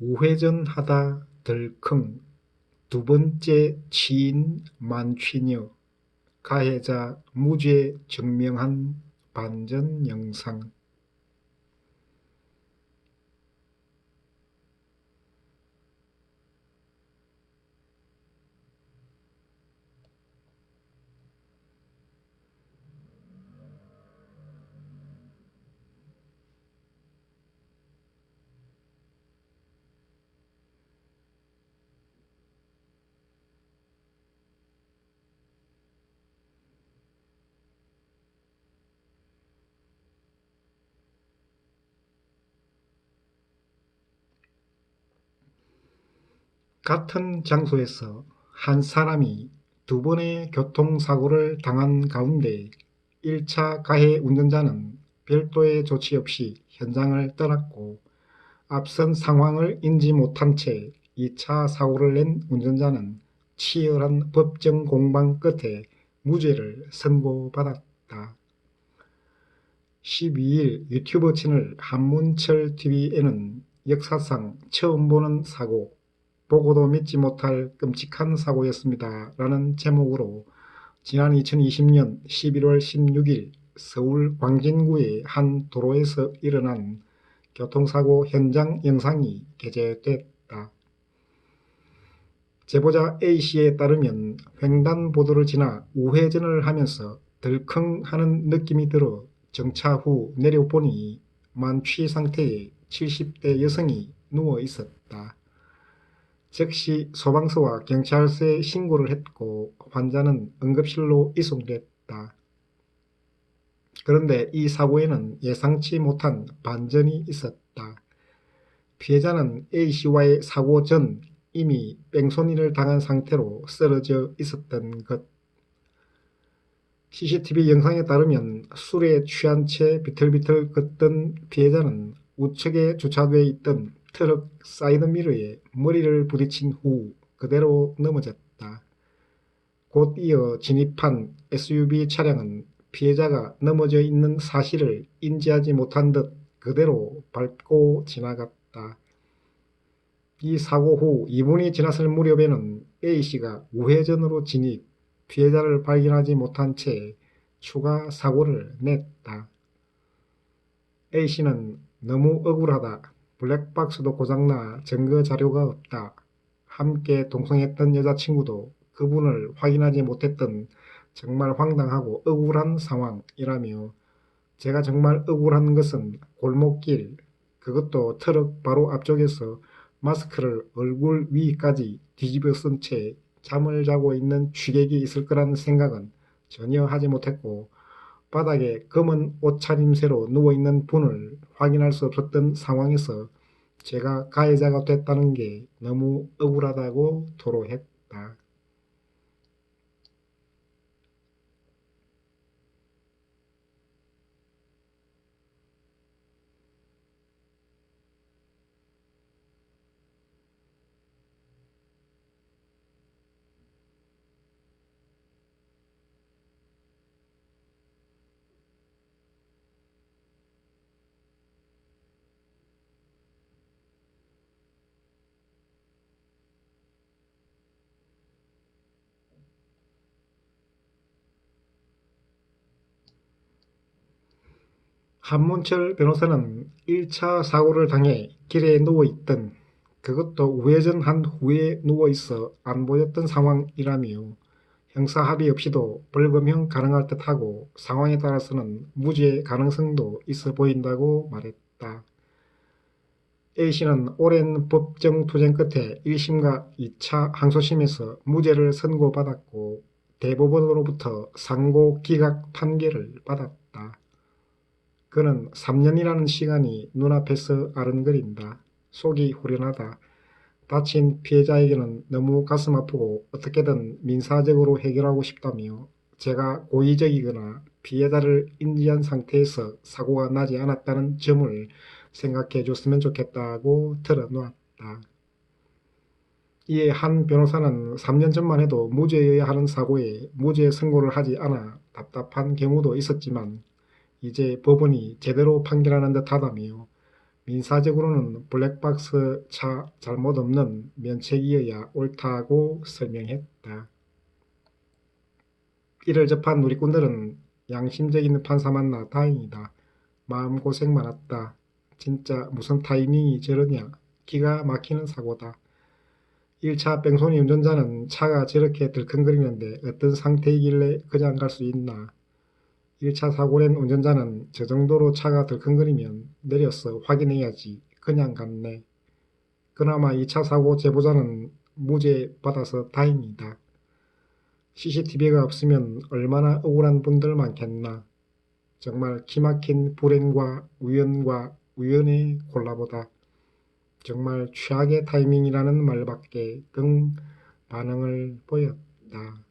우회전하다 덜컹 두 번째 치인 만취녀 가해자 무죄 증명한 반전 영상 같은 장소에서 한 사람이 두 번의 교통사고를 당한 가운데 1차 가해 운전자는 별도의 조치 없이 현장을 떠났고 앞선 상황을 인지 못한 채 2차 사고를 낸 운전자는 치열한 법정 공방 끝에 무죄를 선고받았다. 12일 유튜브 채널 한문철TV에는 역사상 처음 보는 사고 보고도 믿지 못할 끔찍한 사고였습니다. 라는 제목으로 지난 2020년 11월 16일 서울 광진구의 한 도로에서 일어난 교통사고 현장 영상이 게재됐다. 제보자 A씨에 따르면 횡단보도를 지나 우회전을 하면서 덜컹 하는 느낌이 들어 정차 후 내려보니 만취 상태의 70대 여성이 누워 있었다. 즉시 소방서와 경찰서에 신고를 했고 환자는 응급실로 이송됐다. 그런데 이 사고에는 예상치 못한 반전이 있었다. 피해자는 A씨와의 사고 전 이미 뺑소니를 당한 상태로 쓰러져 있었던 것. CCTV 영상에 따르면 술에 취한 채 비틀비틀 걷던 피해자는 우측에 주차되어 있던 트럭 사이드미러에 머리를 부딪힌 후 그대로 넘어졌다. 곧 이어 진입한 SUV 차량은 피해자가 넘어져 있는 사실을 인지하지 못한 듯 그대로 밟고 지나갔다. 이 사고 후 2분이 지났을 무렵에는 A씨가 우회전으로 진입, 피해자를 발견하지 못한 채 추가 사고를 냈다. A씨는 너무 억울하다. 블랙박스도 고장나 증거 자료가 없다. 함께 동성했던 여자친구도 그분을 확인하지 못했던 정말 황당하고 억울한 상황이라며 제가 정말 억울한 것은 골목길 그것도 트럭 바로 앞쪽에서 마스크를 얼굴 위까지 뒤집어 쓴 채 잠을 자고 있는 취객이 있을 거라는 생각은 전혀 하지 못했고 바닥에 검은 옷차림새로 누워있는 분을 확인할 수 없었던 상황에서 제가 가해자가 됐다는 게 너무 억울하다고 토로했다. 한문철 변호사는 1차 사고를 당해 길에 누워있던 그것도 우회전 한 후에 누워있어 안 보였던 상황이라며 형사 합의 없이도 벌금형 가능할 듯하고 상황에 따라서는 무죄 가능성도 있어 보인다고 말했다. A씨는 오랜 법정 투쟁 끝에 1심과 2차 항소심에서 무죄를 선고받았고 대법원으로부터 상고 기각 판결을 받았다. 그는 3년이라는 시간이 눈앞에서 아른거린다. 속이 후련하다. 다친 피해자에게는 너무 가슴 아프고 어떻게든 민사적으로 해결하고 싶다며 제가 고의적이거나 피해자를 인지한 상태에서 사고가 나지 않았다는 점을 생각해 줬으면 좋겠다고 털어놓았다. 이에 한 변호사는 3년 전만 해도 무죄여야 하는 사고에 무죄 선고를 하지 않아 답답한 경우도 있었지만 이제 법원이 제대로 판결하는 듯 하다며 민사적으로는 블랙박스 차 잘못 없는 면책이어야 옳다고 설명했다. 이를 접한 누리꾼들은 양심적인 판사 만나 다행이다. 마음고생 많았다. 진짜 무슨 타이밍이 저러냐. 기가 막히는 사고다. 1차 뺑소니 운전자는 차가 저렇게 들컹거리는데 어떤 상태이길래 그냥 갈 수 있나. 1차 사고 낸 운전자는 저 정도로 차가 들컹거리면 내려서 확인해야지. 그냥 갔네. 그나마 2차 사고 제보자는 무죄 받아서 다행이다. CCTV가 없으면 얼마나 억울한 분들 많겠나. 정말 기막힌 불행과 우연과 우연의 콜라보다. 정말 최악의 타이밍이라는 말밖에 등 반응을 보였다.